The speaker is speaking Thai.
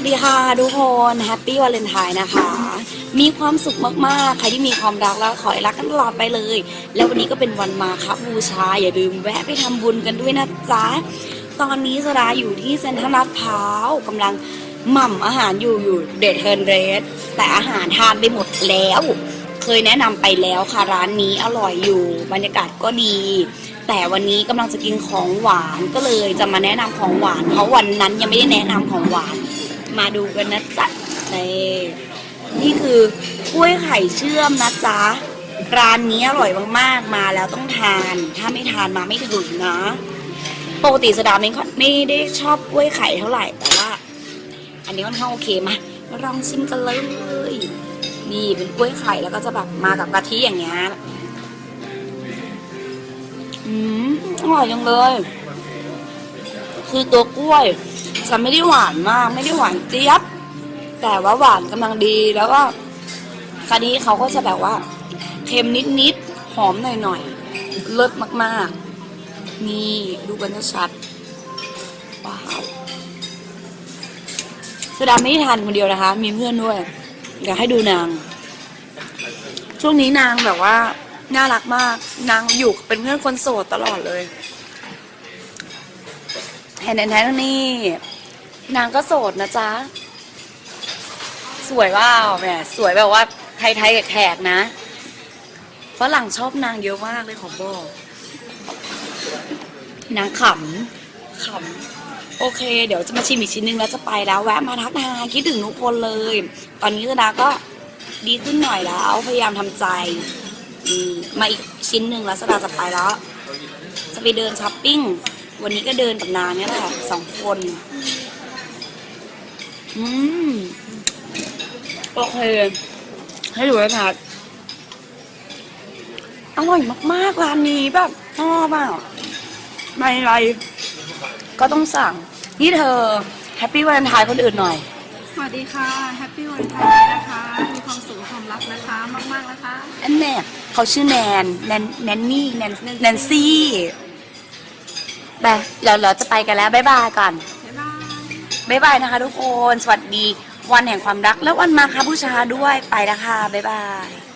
วัสดีค่ะทุกคนแฮปปี้วาเลนไทน์นะคะ มีความสุขมากๆ ใครที่มีความรักแล้วขอให้รักกันตลอดไปเลย แล้ววันนี้ก็เป็นวันมาครับบูชา อย่าลืมแวะไปทำบุญกันด้วยนะจ๊ะ ตอนนี้สดาอยู่ที่เซ็นทรัลลาดพร้าวกำลังหม่ำอาหารอยู่อยู่เดทเทิร์นเรสแต่อาหารทานไปหมดแล้ว เคยแนะนำไปแล้วค่ะร้านนี้อร่อยอยู่ บรรยากาศก็ดีแต่วันนี้กำลังจะกินของหวานก็เลยจะมาแนะนำของหวาน เพราะวันนั้นยังไม่ได้แนะนำของหวาน มาดูกันนะจ๊ะนี่นี่คือกล้วยไข่เชื่อมนะจ๊ะร้านนี้อร่อยมากๆมาแล้วต้องทาน ถ้าไม่ทานมาไม่ถึงนะปกติสดาไม่ค่อยไม่ได้ชอบกล้วยไข่เท่าไหร่แต่ว่า อันนี้ค่อนข้างโอเคมามาลองชิมกันเลย นี่เป็นกล้วยไข่แล้วก็จะแบบมากับกะทิอย่างเงี้ยอืมอร่อยจังเลย คือตัวกล้วย จะไม่ได้หวานมาก ไม่ได้หวานเจี๊ยบ แต่ว่าหวานกำลังดีแล้วก็กะทิเขาก็จะแบบว่าเค็มนิดๆหอมหน่อยๆเลิศมากๆ นี่ดูกันชัดว้าวสดาไม่ได้ทานคนเดียวนะคะ มีเพื่อนด้วยอยากให้ดูนาง ช่วงนี้นางแบบว่าน่ารักมาก นางอยู่เป็นเพื่อนคนโสดตลอดเลยแทนแทนนี่ นางก็โสดนะจ๊ะ สวยว่าแหมสวยแบบว่าไทยๆแขกๆนะฝรั่งชอบนางเยอะมากเลยขอบอก นางขำขำโอเค เดี๋ยวจะมาชิมอีกชิ้นนึงแล้วจะไปแล้วแวะมาทักทายคิดถึงทุกคนเลย ตอนนี้สดาก็ดีขึ้นหน่อยแล้ว พยายามทำใจมมาอีกชิ้นหนึ่งแล้วสดาจะไปแล้ว จะไปเดินช้อปปิ้ง วันนี้ก็เดินกับนางเนี่ยแหละสองคน อืม โอเค ให้ดูเลยค่ะอร่อยมากๆ ร้านนี้แบบชอบอะไม่อะไร ก็ต้องสั่ง นี่เธอ แฮปปี้วันไทายคนอื่นหน่อย สวัสดีค่ะ แฮปปี้วันไทยนะคะ มีความสุขความรักนะคะ มากๆนะคะ อันแน่เขาชื่อแนน แนนแนนนี่ แนนแนนซี่ไปเราเราจะไปกันแล้ว บ๊ายบายก่อน บ๊ายบายนะคะทุกคน สวัสดีวันแห่งความรัก และวันมาคาบูชาด้วยไปละค่ะบ๊ายบาย